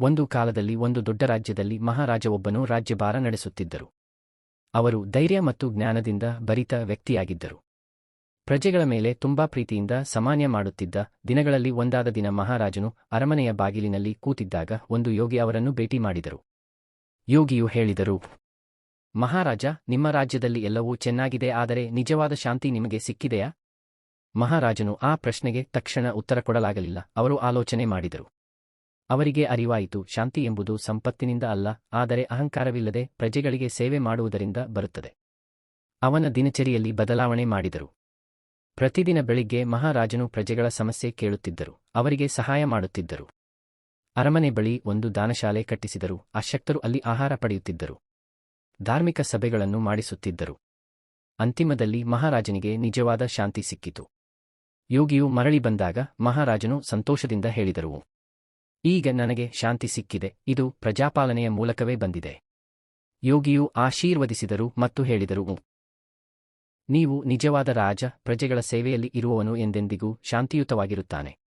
ಒಂದು ಕಾಲದಲ್ಲಿ ಒಂದು ದೊಡ್ಡ ರಾಜ್ಯದಲ್ಲಿ ಮಹಾರಾಜ ಒಬ್ಬನು ರಾಜ್ಯಭಾರ ನಡೆಸುತ್ತಿದ್ದರು. ಅವರು ಧೈರ್ಯ ಮತ್ತು ಜ್ಞಾನದಿಂದ ಭರಿತ ವ್ಯಕ್ತಿಯಾಗಿದ್ದರು. ಪ್ರಜೆಗಳ ಮೇಲೆ ತುಂಬಾ ಪ್ರೀತಿಯಿಂದ ಸಮಾನ್ಯ ಮಾಡುತ್ತಿದ್ದ ದಿನಗಳಲ್ಲಿ ಒಂದಾದ ದಿನ ಮಹಾರಾಜನು ಅರಮನೆಯ ಬಾಗಿಲಿನಲ್ಲಿ ಕೂತಿದ್ದಾಗ ಒಂದು ಯೋಗಿ ಅವರನ್ನು ಭೇಟಿ ಮಾಡಿದರು. ಯೋಗಿಯು ಹೇಳಿದರು, ಮಹಾರಾಜ, ನಿಮ್ಮ ರಾಜ್ಯದಲ್ಲಿ ಎಲ್ಲವೂ ಚೆನ್ನಾಗಿದೆ, ಆದರೆ ನಿಜವಾದ ಶಾಂತಿ ನಿಮಗೆ ಸಿಕ್ಕಿದೆಯಾ? ಮಹಾರಾಜನು ಆ ಪ್ರಶ್ನೆಗೆ ತಕ್ಷಣ ಉತ್ತರ ಕೊಡಲಾಗಲಿಲ್ಲ. ಅವರು ಆಲೋಚನೆ ಮಾಡಿದರು. ಅವರಿಗೆ ಅರಿವಾಯಿತು. ಶಾಂತಿ ಎಂಬುದು ಸಂಪತ್ತಿನಿಂದ ಅಲ್ಲ, ಆದರೆ ಅಹಂಕಾರವಿಲ್ಲದೆ ಪ್ರಜೆಗಳಿಗೆ ಸೇವೆ ಮಾಡುವುದರಿಂದ ಬರುತ್ತದೆ. ಅವನ ದಿನಚರಿಯಲ್ಲಿ ಬದಲಾವಣೆ ಮಾಡಿದರು. ಪ್ರತಿದಿನ ಬೆಳಿಗ್ಗೆ ಮಹಾರಾಜನು ಪ್ರಜೆಗಳ ಸಮಸ್ಯೆ ಕೇಳುತ್ತಿದ್ದರು. ಅವರಿಗೆ ಸಹಾಯ ಮಾಡುತ್ತಿದ್ದರು. ಅರಮನೆ ಬಳಿ ಒಂದು ದಾನಶಾಲೆ ಕಟ್ಟಿಸಿದರು. ಅಶಕ್ತರು ಅಲ್ಲಿ ಆಹಾರ ಪಡೆಯುತ್ತಿದ್ದರು. ಧಾರ್ಮಿಕ ಸಭೆಗಳನ್ನು ಮಾಡಿಸುತ್ತಿದ್ದರು. ಅಂತಿಮದಲ್ಲಿ ಮಹಾರಾಜನಿಗೆ ನಿಜವಾದ ಶಾಂತಿ ಸಿಕ್ಕಿತು. ಯೋಗಿಯು ಮರಳಿ ಬಂದಾಗ ಮಹಾರಾಜನು ಸಂತೋಷದಿಂದ ಹೇಳಿದರು. ಈಗ ನನಗೆ ಶಾಂತಿ ಸಿಕ್ಕಿದೆ. ಇದು ಪ್ರಜಾಪಾಲನೆಯ ಮೂಲಕವೇ ಬಂದಿದೆ. ಯೋಗಿಯು ಆಶೀರ್ವದಿಸಿದರು ಮತ್ತು ಹೇಳಿದರು ನೀವು ನಿಜವಾದ ರಾಜ, ಪ್ರಜೆಗಳ ಸೇವೆಯಲ್ಲಿ ಇರುವವನು ಎಂದೆಂದಿಗೂ ಶಾಂತಿಯುತವಾಗಿರುತ್ತಾನೆ.